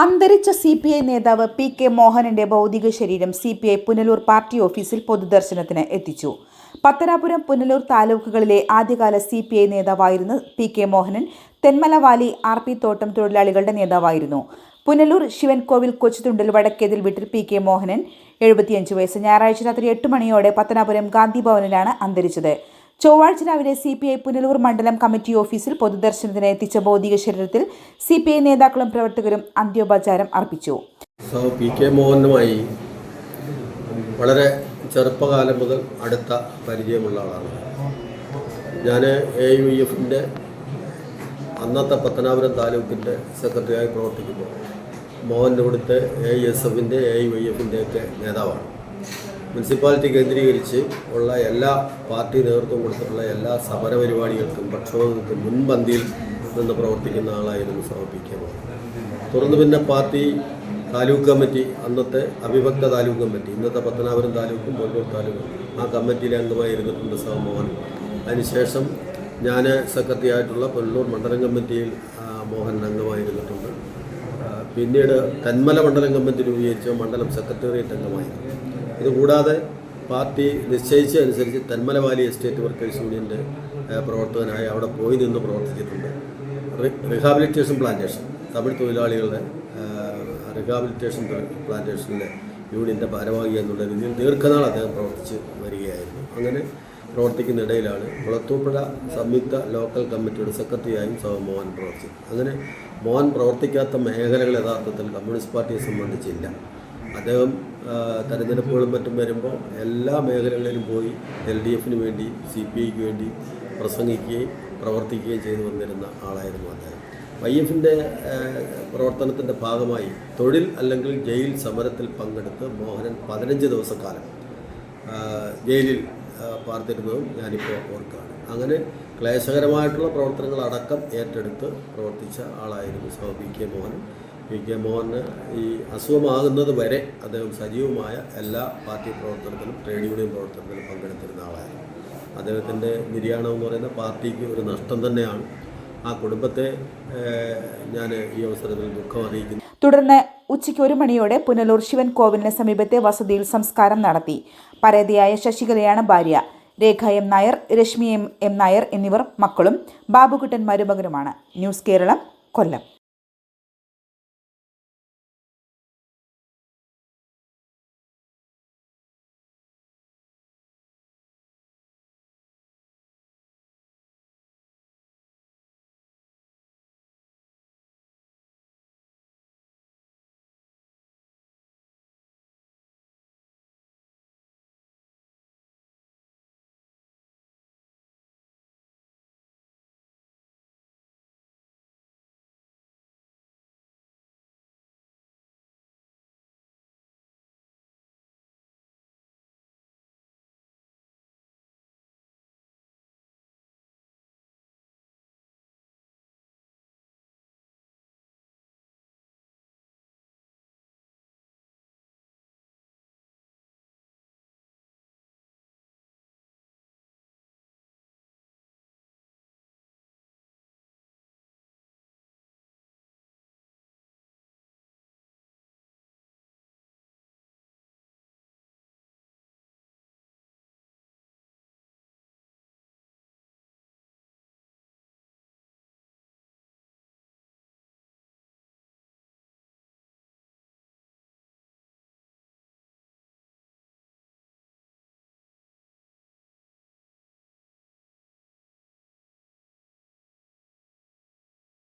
അന്തരിച്ച C P I നേതാവ് P K മോഹനന്റെ ഭൗതിക ശരീരം C P I Punalur party ഓഫീസിൽ പൊതുദർശനത്തിന് എത്തിച്ചു. പത്തനാപുരം പുനലൂർ താലൂക്കുകളിലെ ആദ്യകാല സി പി ഐ നേതാവായിരുന്ന P K Mohanan. Thenmala valley R P തോട്ടം തൊഴിലാളികളുടെ നേതാവായിരുന്നു. പുനലൂർ ശിവൻകോവിൽ കൊച്ചുതുണ്ടിൽ വടക്കേതിൽ വീട്ടിൽ പി കെ മോഹനൻ. എഴുപത്തിയഞ്ച് വയസ്സ് ഞായറാഴ്ച രാത്രി എട്ട് മണിയോടെ പത്തനാപുരം ഗാന്ധി ഭവനിലാണ് അന്തരിച്ചത്. ചൊവ്വാഴ്ച രാവിലെ സി പി ഐ പുനലൂർ മണ്ഡലം കമ്മിറ്റി ഓഫീസിൽ പൊതുദർശനത്തിന് എത്തിച്ച ഭൗതിക ശരീരത്തിൽ സി പി ഐ നേതാക്കളും പ്രവർത്തകരും അന്ത്യോപചാരം അർപ്പിച്ചു. പി കെ മോഹനുമായി വളരെ ചെറുപ്പകാലം മുതൽ അടുത്ത പരിചയമുള്ള ആളാണ്. ഞാൻ എ യു എഫിന്റെ അന്നത്തെ പത്തനാപുരം താലൂക്കിന്റെ സെക്രട്ടറിയായി പ്രവർത്തിക്കുമ്പോൾ മോഹന്റെ ഇവിടുത്തെ എ എസ് എഫിന്റെ എ യു എഫിന്റെയൊക്കെ നേതാവാണ്. മുനിസിപ്പാലിറ്റി കേന്ദ്രീകരിച്ച് ഉള്ള എല്ലാ പാർട്ടി നേതൃത്വം കൊടുത്തിട്ടുള്ള എല്ലാ സമര പരിപാടികൾക്കും പ്രക്ഷോഭങ്ങൾക്കും മുൻപന്തിയിൽ നിന്ന് പ്രവർത്തിക്കുന്ന ആളായിരുന്നു മോഹൻ. തുടർന്ന് പിന്നെ പാർട്ടി താലൂക്ക് കമ്മിറ്റി അന്നത്തെ അവിഭക്ത താലൂക്ക് കമ്മിറ്റി ഇന്നത്തെ പത്തനാപുരം താലൂക്കും കോഴിക്കോട് താലൂക്കും ആ കമ്മിറ്റിയിലെ അംഗമായി ഇരുന്നിട്ടുണ്ട് സഹ മോഹൻ. അതിനുശേഷം ഞാൻ സെക്രട്ടറി ആയിട്ടുള്ള മണ്ഡലം കമ്മിറ്റിയിൽ മോഹൻ അംഗമായിരുന്നിട്ടുണ്ട് പിന്നീട് തന്മല മണ്ഡലം കമ്മിറ്റി രൂപീകരിച്ച മണ്ഡലം സെക്രട്ടേറിയറ്റ് അംഗമായിരുന്നു. ഇതുകൂടാതെ പാർട്ടി നിശ്ചയിച്ചതനുസരിച്ച് തെന്മലവാലി എസ്റ്റേറ്റ് വർക്കേഴ്സ് യൂണിയന്റെ പ്രവർത്തകനായി അവിടെ പോയി നിന്ന് പ്രവർത്തിച്ചിട്ടുണ്ട്. റിഹാബിലിറ്റേഷൻ പ്ലാന്റേഷൻ തമിഴ് തൊഴിലാളികളുടെ റിഹാബിലിറ്റേഷൻ പ്ലാന്റേഷനിലെ യൂണിയന്റെ ഭാരവാഹി എന്നുള്ള രീതിയിൽ ദീർഘനാൾ അദ്ദേഹം പ്രവർത്തിച്ച് വരികയായിരുന്നു. അങ്ങനെ പ്രവർത്തിക്കുന്നിടയിലാണ് കുളത്തൂപ്പുഴ സംയുക്ത ലോക്കൽ കമ്മിറ്റിയുടെ സെക്രട്ടറിയായും സഹ മോഹൻ പ്രവർത്തിച്ചു അങ്ങനെ മോഹൻ പ്രവർത്തിക്കാത്ത മേഖലകൾ യഥാർത്ഥത്തിൽ കമ്മ്യൂണിസ്റ്റ് പാർട്ടിയെ സംബന്ധിച്ചില്ല. അദ്ദേഹം തെരഞ്ഞെടുപ്പുകളും മറ്റും വരുമ്പോൾ എല്ലാ മേഖലകളിലും പോയി എൽ ഡി എഫിന് വേണ്ടി സി പി ഐക്ക് വേണ്ടി പ്രസംഗിക്കുകയും പ്രവർത്തിക്കുകയും ചെയ്തു വന്നിരുന്ന ആളായിരുന്നു അദ്ദേഹം. വൈ എഫിന്റെ പ്രവർത്തനത്തിന്റെ ഭാഗമായി തൊഴിൽ അല്ലെങ്കിൽ ജയിൽ സമരത്തിൽ പങ്കെടുത്ത് മോഹനൻ പതിനഞ്ച് ദിവസക്കാലം ജയിലിൽ ആ, പാർത്തിരുന്നതും ഞാനിപ്പോൾ ഓർക്കുകയാണ്. അങ്ങനെ ക്ലേശകരമായിട്ടുള്ള പ്രവർത്തനങ്ങളടക്കം ഏറ്റെടുത്ത് പ്രവർത്തിച്ച ആളായിരുന്നു സഹ P K Mohan. P K Mohan ഈ അസുഖമാകുന്നത് വരെ അദ്ദേഹം സജീവമായ എല്ലാ പാർട്ടി പ്രവർത്തനത്തിലും ട്രേഡ് യൂണിയൻ പ്രവർത്തനത്തിലും പങ്കെടുത്തിരുന്ന ആളായിരുന്നു. അദ്ദേഹത്തിന്റെ നിര്യാണം എന്ന് പറയുന്ന പാർട്ടിക്ക് ഒരു നഷ്ടം തന്നെയാണ് ആ കുടുംബത്തെ ഞാൻ ഈ അവസരത്തിൽ ദുഃഖം അറിയിക്കുന്നു. തുടർന്ന് ഉച്ചയ്ക്ക് ഒരു മണിയോടെ പുനലൂർ ശിവൻ കോവിലിന് സമീപത്തെ വസതിയിൽ സംസ്കാരം നടത്തി. പരേതയായ ശശികലയാണ് ഭാര്യ. Rekha M Nair Reshmi M M Nair എന്നിവർ മക്കളും ബാബുകുട്ടൻ മരുമകനുമാണ്. ന്യൂസ് കേരളം കൊല്ലം.